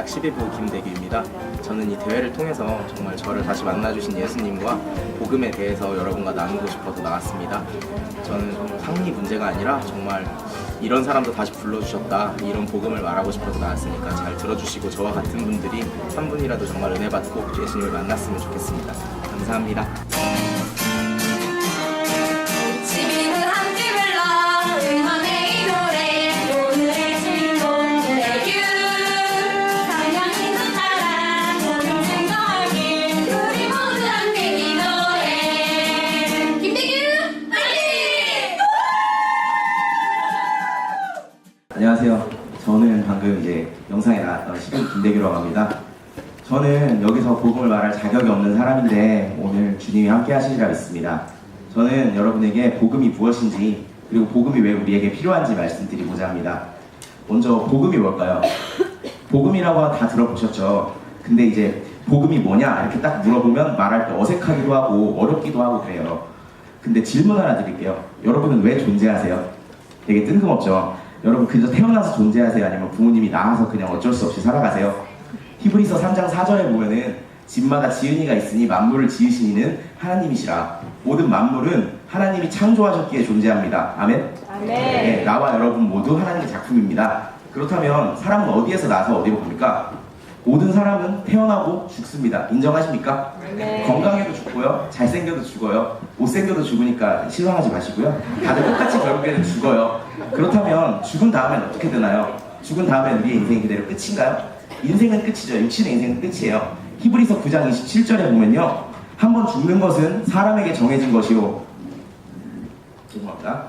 대학 12부 김대규입니다. 저는 이 대회를 통해서 정말 저를 다시 만나주신 예수님과 복음에 대해서 여러분과 나누고 싶어서 나왔습니다. 저는 상리 문제가 아니라 정말 이런 사람도 다시 불러주셨다 이런 복음을 말하고 싶어서 나왔으니까 잘 들어주시고 저와 같은 분들이 한 분이라도 정말 은혜 받고 예수님을 만났으면 좋겠습니다. 감사합니다. 여기서 복음을 말할 자격이 없는 사람인데 오늘 주님이 함께 하시리라 믿습니다. 저는 여러분에게 복음이 무엇인지 그리고 복음이 왜 우리에게 필요한지 말씀드리고자 합니다. 먼저 복음이 뭘까요? 복음이라고 다 들어보셨죠? 근데 이제 복음이 뭐냐 이렇게 딱 물어보면 말할 때 어색하기도 하고 어렵기도 하고 그래요. 근데 질문 하나 드릴게요. 여러분은 왜 존재하세요? 되게 뜬금없죠. 여러분 그저 태어나서 존재하세요? 아니면 부모님이 낳아서 그냥 어쩔 수 없이 살아가세요? 히브리서 3장 4절에 보면은 집마다 지은이가 있으니 만물을 지으신 이는 하나님이시라. 모든 만물은 하나님이 창조하셨기에 존재합니다. 아멘? 네, 나와 여러분 모두 하나님의 작품입니다. 그렇다면 사람은 어디에서 나서 어디로 갑니까? 모든 사람은 태어나고 죽습니다. 인정하십니까? 건강해도 죽고요. 잘생겨도 죽어요. 못생겨도 죽으니까 실망하지 마시고요. 다들 똑같이 결국에는 죽어요. 그렇다면 죽은 다음엔 어떻게 되나요? 죽은 다음엔 우리의 인생이 그대로 끝인가요? 인생은 끝이죠. 육신의 인생은 끝이에요. 히브리서 9장 27절에 보면요. 한 번 죽는 것은 사람에게 정해진 것이요. 죄송합니다.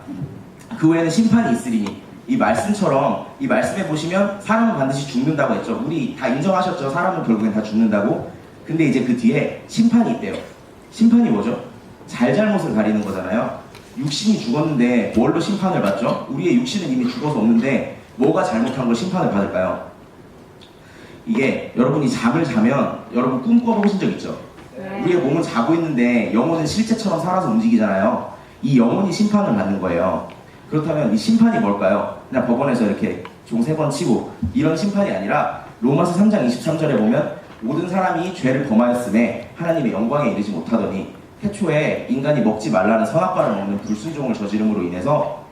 그 외에는 심판이 있으리니 이 말씀처럼 이 말씀에 보시면 사람은 반드시 죽는다고 했죠. 우리 다 인정하셨죠. 사람은 결국엔 다 죽는다고. 근데 이제 그 뒤에 심판이 있대요. 심판이 뭐죠? 잘잘못을 가리는 거잖아요. 육신이 죽었는데 뭘로 심판을 받죠? 우리의 육신은 이미 죽어서 없는데 뭐가 잘못한 걸 심판을 받을까요? 이게 여러분이 잠을 자면 여러분 꿈 꿔보신 적 있죠? 우리의 몸은 자고 있는데 영혼은 실제처럼 살아서 움직이잖아요. 이 영혼이 심판을 받는 거예요. 그렇다면 이 심판이 뭘까요? 그냥 법원에서 이렇게 종 세 번 치고 이런 심판이 아니라 로마서 3장 23절에 보면 모든 사람이 죄를 범하였음에 하나님의 영광에 이르지 못하더니 태초에 인간이 먹지 말라는 선악과를 먹는 불순종을 저지름으로 인해서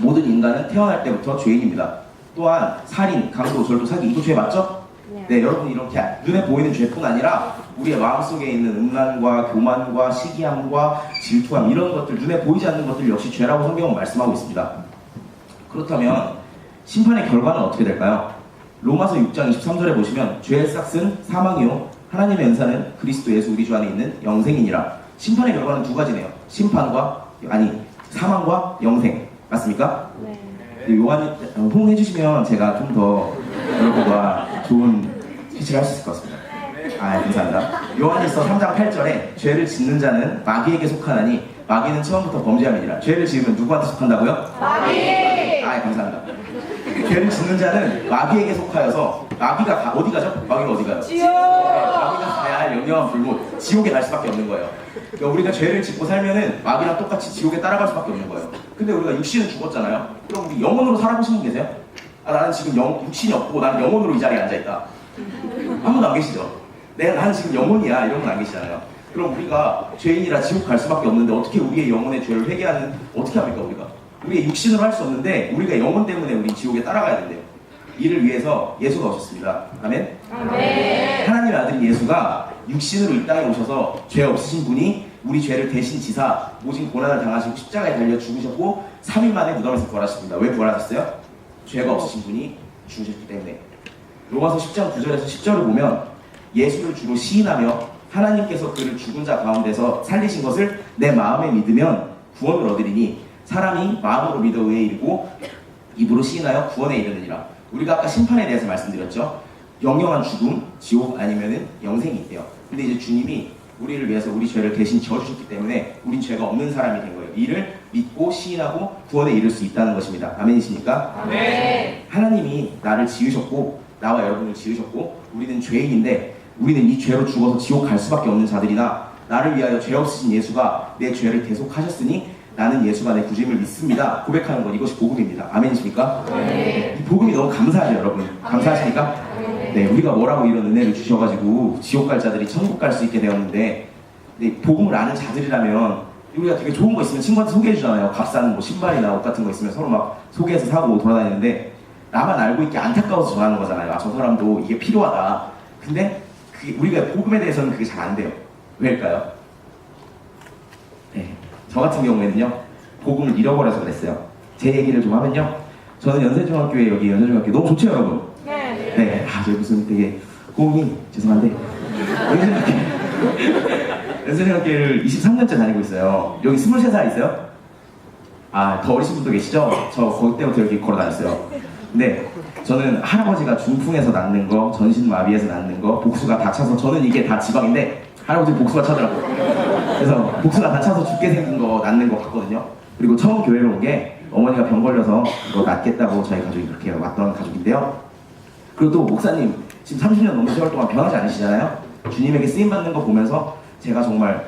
모든 인간은 태어날 때부터 죄인입니다. 또한 살인, 강도, 절도, 사기 이거 죄 맞죠? 네, 여러분 이렇게 눈에 보이는 죄뿐 아니라 우리의 마음속에 있는 음란과 교만과 시기함과 질투함 이런 것들 눈에 보이지 않는 것들 역시 죄라고 성경은 말씀하고 있습니다. 그렇다면 심판의 결과는 어떻게 될까요? 로마서 6장 23절에 보시면 죄의 싹은 사망이요 하나님의 은사는 그리스도 예수 우리 주 안에 있는 영생이니라. 심판의 결과는 두 가지네요. 심판과 아니 사망과 영생 맞습니까? 네. 네, 요한이 어, 호응해 주시면 제가 좀 더 여러분과 좋은 스피치를 할 수 있을 것 같습니다. 아, 감사합니다. 요한일서 3장 8절에 죄를 짓는 자는 마귀에게 속하나니 마귀는 처음부터 범죄함이니라. 죄를 지으면 누구한테 속한다고요? 마귀! 아, 감사합니다. 죄를 짓는 자는 마귀에게 속하여서 마귀가 가, 어디 가죠? 마귀가 어디 가요? 지옥! 마귀가 가야 할 영영한 불못, 지옥에 갈 수밖에 없는 거예요. 그러니까 우리가 죄를 짓고 살면은 마귀랑 똑같이 지옥에 따라갈 수밖에 없는 거예요. 근데 우리가 육신은 죽었잖아요. 그럼 우리 영혼으로 살아보신 분 계세요? 아, 나는 지금 영, 육신이 없고 나는 영혼으로 이 자리에 앉아있다. 한 분도 안 계시죠? 내가 나는 지금 영혼이야 이런 분안 계시잖아요. 그럼 우리가 죄인이라 지옥 갈 수밖에 없는데 어떻게 우리의 영혼의 죄를 회개하는 어떻게 합니까 우리가? 우리의 육신으로 할 수 없는데 우리가 영혼 때문에 우리 지옥에 따라가야 된대요. 이를 위해서 예수가 오셨습니다. 아멘. 하나님의 아들 예수가 육신으로 이 땅에 오셔서 죄 없으신 분이 우리 죄를 대신 지사 모진 고난을 당하시고 십자가에 달려 죽으셨고 3일 만에 무덤에서 부활하셨습니다. 왜 부활하셨어요? 죄가 없으신 분이 죽으셨기 때문에. 로마서 10장 9절에서 10절을 보면 예수를 주로 시인하며 하나님께서 그를 죽은 자 가운데서 살리신 것을 내 마음에 믿으면 구원을 얻으리니 사람이 마음으로 믿어 의에 이르고 입으로 시인하여 구원에 이르느니라. 우리가 아까 심판에 대해서 말씀드렸죠. 영영한 죽음, 지옥 아니면은 영생이 있대요. 근데 이제 주님이 우리를 위해서 우리 죄를 대신 져주셨기 때문에 우린 죄가 없는 사람이 된 거예요. 이를 믿고 시인하고 구원에 이를 수 있다는 것입니다. 아멘이십니까? 하나님이 나를 지으셨고 나와 여러분을 지으셨고 우리는 죄인인데 우리는 이 죄로 죽어서 지옥 갈 수밖에 없는 자들이나 나를 위하여 죄 없으신 예수가 내 죄를 대속하셨으니 나는 예수가 내 구주임을 믿습니다. 고백하는 것 이것이 복음입니다. 아멘이십니까? 이 복음이 너무 감사하죠, 여러분. 감사하십니까? 네, 우리가 뭐라고 이런 은혜를 주셔가지고 지옥 갈 자들이 천국 갈 수 있게 되었는데, 복음을 아는 자들이라면 우리가 되게 좋은 거 있으면 친구한테 소개해 주잖아요. 값싼 뭐 신발이나 옷 같은 거 있으면 서로 막 소개해서 사고 돌아다니는데 나만 알고 있기 안타까워서 전하는 거잖아요. 아, 저 사람도 이게 필요하다. 근데 우리가 복음에 대해서는 그게 잘 안 돼요. 왜일까요? 네, 저 같은 경우에는요, 복음을 잃어버려서 그랬어요. 제 얘기를 좀 하면요, 저는 연세중학교에 여기 연세중학교 너무 좋죠, 여러분? 네. 네, 아, 저 무슨 되게 호응이 죄송한데 연세중학교 연세중학교를 23년째 다니고 있어요. 여기 23살 있어요? 아, 더 어리신 분도 계시죠? 저 거기 때부터 여기 걸어 다녔어요. 근데 저는 할아버지가 중풍에서 낫는 거, 전신마비에서 낫는 거, 복수가 다 차서 저는 이게 다 지방인데 할아버지 복수가 차더라고요. 그래서 복수가 다 차서 죽게 생긴 거 낫는 거 같거든요. 그리고 처음 교회로 온 게 어머니가 병 걸려서 그거 낫겠다고 저희 가족이 그렇게 왔던 가족인데요. 그리고 또 목사님 지금 30년 넘는 세월 동안 변하지 않으시잖아요. 주님에게 쓰임 받는 거 보면서 제가 정말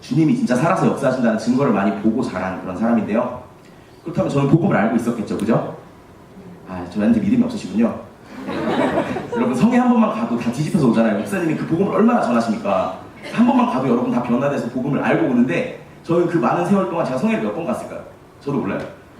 주님이 진짜 살아서 역사하신다는 증거를 많이 보고 자란 그런 사람인데요. 그렇다면 저는 복음을 알고 있었겠죠, 그죠? 아, 저한테 믿음이 없으시군요. 네. 여러분 성에 한 번만 가도 다 뒤집혀서 오잖아요. 목사님이 그 복음을 얼마나 전하십니까? 한 번만 가도 여러분 다 변화돼서 복음을 알고 오는데 저는 그 많은 세월 동안 제가 성에 몇번 갔을까요? 저도 몰라요.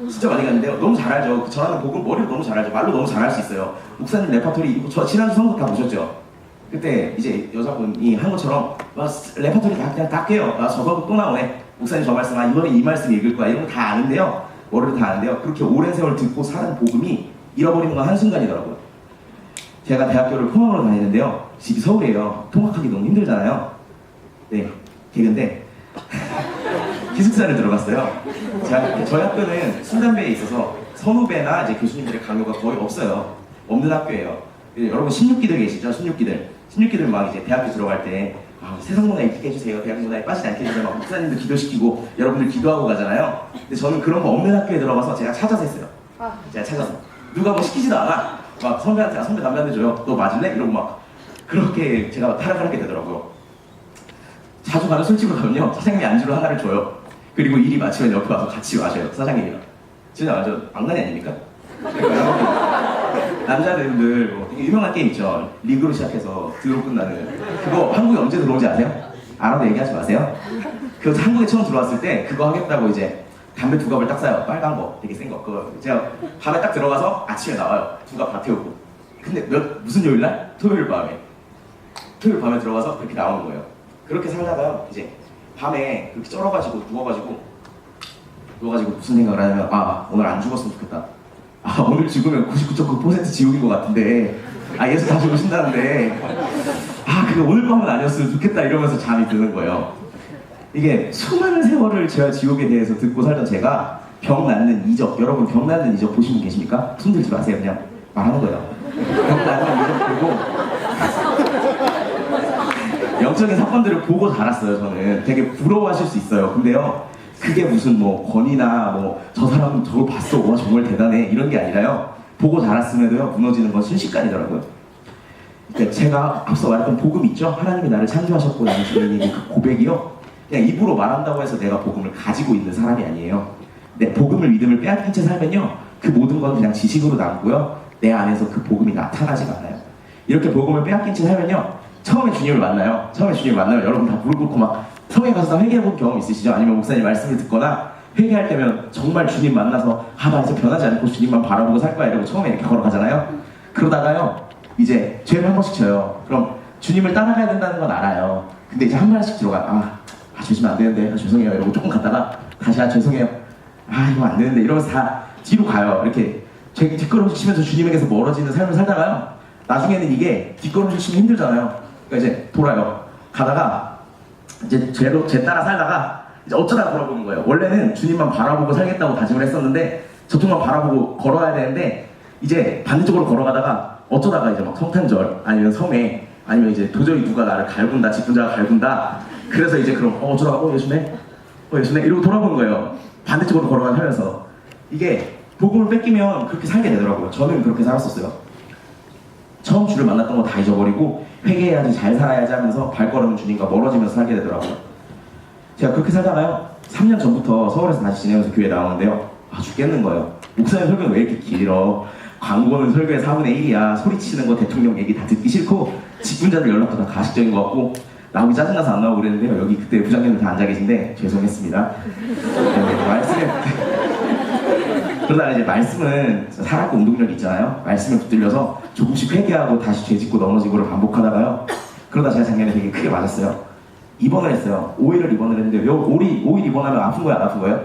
진짜 많이 갔는데요. 너무 잘 알죠. 그 전하는 복음 머리로 너무 잘 알죠. 말로 너무 잘 할 수 있어요. 목사님 레파토리 이거 저 지난주 성국 다 보셨죠? 그때 이제 여자분이 한 것처럼 와, 레파토리 다 그냥 다 깨요. 아, 저거 또 나오네. 목사님 저 말씀, 아, 이번에 이 말씀 읽을 거야. 이런 거 다 아는데요. 머리로 다 아는데요. 그렇게 오랜 세월 듣고 사는 복음이 잃어버리는 건 한순간이더라고요. 제가 대학교를 포항으로 다니는데요. 집이 서울이에요. 통학하기 너무 힘들잖아요. 네, 개근데 기숙사를 들어갔어요. 제가, 저희 학교는 술, 담배에 있어서 선후배나 이제 교수님들의 강요가 거의 없어요. 없는 학교예요. 예, 여러분 16기들 계시죠? 16기들. 16기들 막 이제 대학교 들어갈 때 아, 세상 문화에 입게 해주세요. 대학 문화에 빠지지 않게 해주세요. 막 목사님들 기도시키고 여러분들 기도하고 가잖아요. 근데 저는 그런 거 없는 학교에 들어가서 제가 찾아서 했어요. 제가 찾아서. 누가 뭐 시키지도 않아. 막 선배한테, 아, 선배 담배 한대 줘요. 너 맞을래? 이러고 막 그렇게 제가 타락하게 되더라고요. 자주 가는 술집을 가면요 사장님이 안주를 하나를 줘요 그리고 일이 마치면 옆에 와서 같이 마셔요 사장님이랑 진짜 완전 악난이 아닙니까? 남자들 뭐 유명한 게임 있죠. 리그로 시작해서 드로 끝나는. 그거 한국에 언제 들어온지 아세요? 알아도 얘기하지 마세요. 그 한국에 처음 들어왔을 때 그거 하겠다고 이제 담배 두 갑을 딱 사요. 빨간 거. 되게 센 거. 그거 제가 밤에 딱 들어가서 아침에 나와요. 두 갑 다 태우고. 근데 몇 무슨 요일 날? 토요일 밤에. 토요일 밤에 들어가서 그렇게 나오는 거예요. 그렇게 살다가요 이제 밤에 그렇게 쩔어가지고 누워가지고 누워가지고 무슨 생각을 하냐면 아 오늘 안 죽었으면 좋겠다 아 오늘 죽으면 99.9% 지옥인 것 같은데. 아 예수 다시 오신다는데. 아 그게 오늘 밤은 아니었으면 좋겠다 이러면서 잠이 드는 거예요. 이게 수많은 세월을 제가 지옥에 대해서 듣고 살던 제가 병 낫는 이적 여러분 병 낫는 이적 보신 분 계십니까? 손 들지 마세요. 그냥 말하는 거예요. 병 낫는 이적 보고. 영적인 사건들을 보고 자랐어요 저는. 되게 부러워하실 수 있어요. 근데요 그게 무슨 뭐 권위나 뭐 저 사람은 저걸 봤어 와 정말 대단해 이런 게 아니라요. 보고 자랐음에도요 무너지는 건 순식간이더라고요. 그러니까 제가 앞서 말했던 복음 있죠? 하나님이 나를 창조하셨고 나는 주님이 그 고백이요? 그냥 입으로 말한다고 해서 내가 복음을 가지고 있는 사람이 아니에요. 내 복음을 믿음을 빼앗긴 채 살면요 그 모든 건 그냥 지식으로 남고요 내 안에서 그 복음이 나타나지가 않아요. 이렇게 복음을 빼앗긴 채 살면요 처음에 주님을 만나요. 처음에 주님을 만나면 여러분 다 무릎 꿇고 막 성에 가서 다 회개해본 경험 있으시죠? 아니면 목사님 말씀을 듣거나 회개할 때면 정말 주님 만나서 아, 나 이제 변하지 않고 주님만 바라보고 살 거야 이러고 처음에 이렇게 걸어가잖아요. 그러다가요, 이제 죄를 한 번씩 져요. 그럼 주님을 따라가야 된다는 건 알아요. 근데 이제 한 번씩 들어가. 아, 아 죄송면 안 되는데. 아, 죄송해요. 이러고 조금 갔다가 다시 아, 죄송해요. 아, 이거 안 되는데. 이러면서 다 뒤로 가요. 이렇게 제 뒷걸음질 치면서 주님에게서 멀어지는 삶을 살다가요. 나중에는 이게 뒷걸음질 치면 힘들잖아요. 그러니까 이제 돌아요. 가다가 이제 죄로 죄 따라 살다가 이제 어쩌다 돌아보는 거예요. 원래는 주님만 바라보고 살겠다고 다짐을 했었는데 저쪽만 바라보고 걸어야 되는데 이제 반대쪽으로 걸어가다가 어쩌다가 이제 막 성탄절 아니면 성에 아니면 이제 도저히 누가 나를 갈군다 직분자가 갈군다 그래서 이제 그럼 어 어쩌다가 어 예수네 어 예수네 이러고 돌아보는 거예요. 반대쪽으로 걸어가면서 이게 복음을 뺏기면 그렇게 살게 되더라고요. 저는 그렇게 살았었어요. 처음 주를 만났던 거 다 잊어버리고 회개해야지 잘 살아야지 하면서 발걸음을 주님과 멀어지면서 살게 되더라고요. 제가 그렇게 살다가요. 3년 전부터 서울에서 다시 지내면서 교회 나오는데요. 아 죽겠는 거예요. 목사님 설교는 왜 이렇게 길어? 광고는 설교의 4분의 1이야. 소리치는 거 대통령 얘기 다 듣기 싫고 직분자들 연락도 다 가식적인 것 같고 나오기 짜증나서 안 나오고 그랬는데요. 여기 그때 부장님들 다 앉아 계신데 죄송했습니다. 네, 말씀을 그러다가 이제 말씀은 살았고 운동력이 있잖아요. 말씀을 붙들려서 조금씩 회개하고 다시 죄짓고 넘어지고를 반복하다가요. 그러다 제가 작년에 되게 크게 맞았어요. 입원을 했어요. 5일을 입원을 했는데 요 5일, 5일 입원하면 아픈 거야 안 아픈 거예요?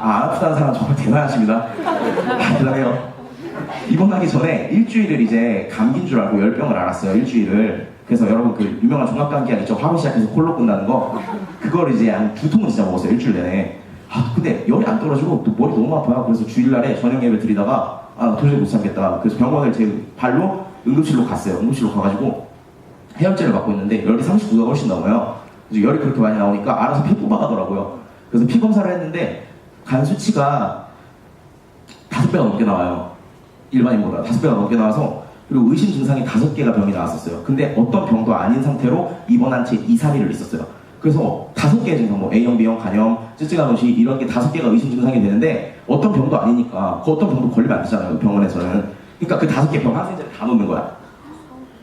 아, 안 아프다는 사람 정말 대단하십니다. 아, 대단해요. 입원하기 전에 일주일을 이제 감기인 줄 알고 열병을 알았어요. 일주일을. 그래서 여러분 그 유명한 종합감기약 있죠. 화로 시작해서 콜로 끝나는 거. 그걸 이제 한 두 통은 진짜 먹었어요. 일주일 내내. 아, 근데 열이 안 떨어지고 또 머리 너무 아파요. 그래서 주일날에 저녁 예배 드리다가 아, 도저히 못 참겠다. 그래서 병원을 제 발로 응급실로 갔어요. 응급실로 가가지고 해열제를 맞고 있는데 열이 39도가 훨씬 넘어요. 그래서 열이 그렇게 많이 나오니까 알아서 피 뽑아가더라고요. 그래서 피 검사를 했는데 간 수치가 다섯 배가 넘게 나와요. 일반인보다 다섯 배가 넘게 나와서 그리고 의심 증상이 다섯 개가 병이 나왔었어요. 근데 어떤 병도 아닌 상태로 입원한 채 2, 3일을 있었어요. 그래서 다섯 개의 증상, 뭐 A형, B형, 간염, 노시 이런 게 다섯 개가 의심 증상이 되는데 어떤 병도 아니니까 그 어떤 병도 걸리면 안 되잖아요. 병원에서는. 그러니까 그 다섯 개병 항생제를 다 놓는 거야.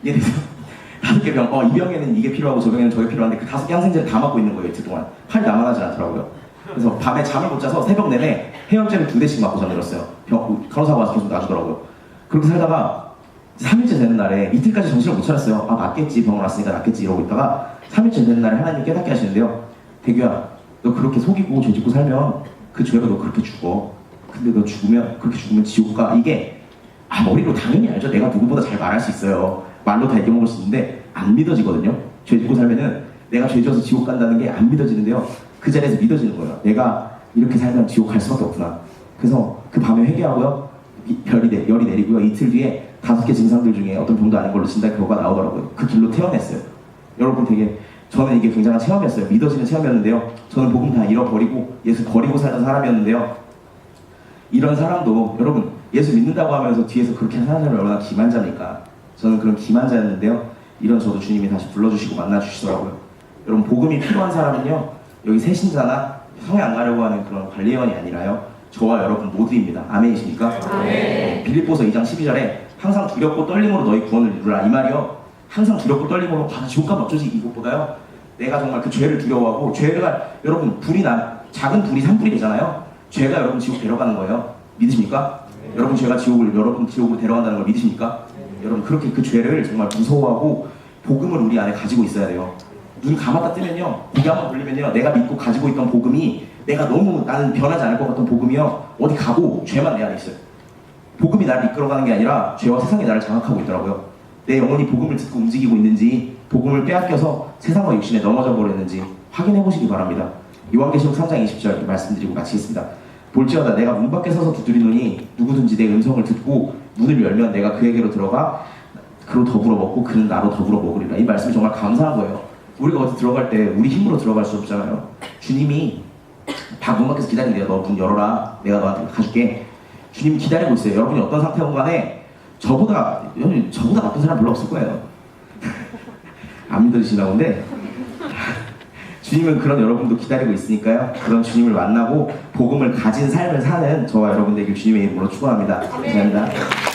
이해되세요? 다섯 개 병, 어, 이 병에는 이게 필요하고 저 병에는 저게 필요한데 그 다섯 개 항생제를 다 맞고 있는 거예요, 이틀 동안. 팔이 남아나지 않더라고요. 그래서 밤에 잠을 못 자서 새벽 내내 해열제를 두 대씩 맞고 잠들었어요. 병, 간호사가 와서 계속 놔주더라고요. 그렇게 살다가 3일째 되는 날에 이틀까지 정신을 못 차렸어요. 아, 낫겠지. 병원 왔으니까 낫겠지. 이러고 있다가 3일째 되는 날에 하나님 깨닫게 하시는데요. 대규야, 너 그렇게 속이고 죄 짓고 살면 그 죄가 너 그렇게 죽어. 근데 너 죽으면, 그렇게 죽으면 지옥 가. 이게 아, 머리로 당연히 알죠. 내가 누구보다 잘 말할 수 있어요. 말로 다 이겨먹을 수 있는데 안 믿어지거든요. 죄 짓고 살면은 내가 죄 지어서 지옥 간다는 게 안 믿어지는데요. 그 자리에서 믿어지는 거예요. 내가 이렇게 살면 지옥 갈 수밖에 없구나. 그래서 그 밤에 회개하고요. 이- 별이 내, 열이 내리고요. 이틀 뒤에 다섯 개 증상들 중에 어떤 병도 아닌 걸로 진단 결과가 나오더라고요. 그 길로 태어났어요. 여러분 되게 저는 이게 굉장한 체험이었어요. 믿어지는 체험이었는데요. 저는 복음 다 잃어버리고 예수 버리고 살던 사람이었는데요. 이런 사람도 여러분 예수 믿는다고 하면서 뒤에서 그렇게 하는 사람이 얼마나 기만자니까 저는 그런 기만자였는데요 이런 저도 주님이 다시 불러주시고 만나주시더라고요 여러분 복음이 필요한 사람은요 여기 새신자나 성에 안 가려고 하는 그런 관리원이 아니라요 저와 여러분 모두입니다 아멘이십니까? 네. 빌립보서 2장 12절에 항상 두렵고 떨림으로 너희 구원을 이루라 이 말이요 항상 두렵고 떨림으로 아 지옥 가면 어쩌지 이것보다요 내가 정말 그 죄를 두려워하고 죄가 여러분 불이 나 작은 불이 산불이 되잖아요 죄가 여러분 지옥 데려가는 거예요 믿으십니까? 여러분 죄가 지옥을 여러분 지옥으로 데려간다는 걸 믿으십니까? 여러분 그렇게 그 죄를 정말 무서워하고 복음을 우리 안에 가지고 있어야 돼요. 눈 감았다 뜨면요 고개 한번 돌리면요 내가 믿고 가지고 있던 복음이 내가 너무 나는 변하지 않을 것 같던 복음이요 어디 가고 죄만 내 안에 있어요. 복음이 나를 이끌어가는 게 아니라 죄와 세상이 나를 장악하고 있더라고요. 내 영혼이 복음을 듣고 움직이고 있는지 복음을 빼앗겨서 세상과 육신에 넘어져 버렸는지 확인해 보시기 바랍니다. 요한계시록 3장 20절 말씀드리고 마치겠습니다. 볼지어다 내가 문 밖에 서서 두드리노니 누구든지 내 음성을 듣고 문을 열면 내가 그에게로 들어가 그로 더불어 먹고 그는 나로 더불어 먹으리라. 이 말씀이 정말 감사한 거예요. 우리가 어디 들어갈 때 우리 힘으로 들어갈 수 없잖아요. 주님이 다 문 밖에서 기다린대요. 너 문 열어라. 내가 너한테 가줄게. 주님 기다리고 있어요. 여러분이 어떤 상태건 간에 저보다 저보다 나쁜 사람 별로 없을 거예요. 안 믿어지시나 본데 주님은 그런 여러분도 기다리고 있으니까요. 그런 주님을 만나고 복음을 가진 삶을 사는 저와 여러분 되길 주님의 이름으로 축원합니다. 감사합니다.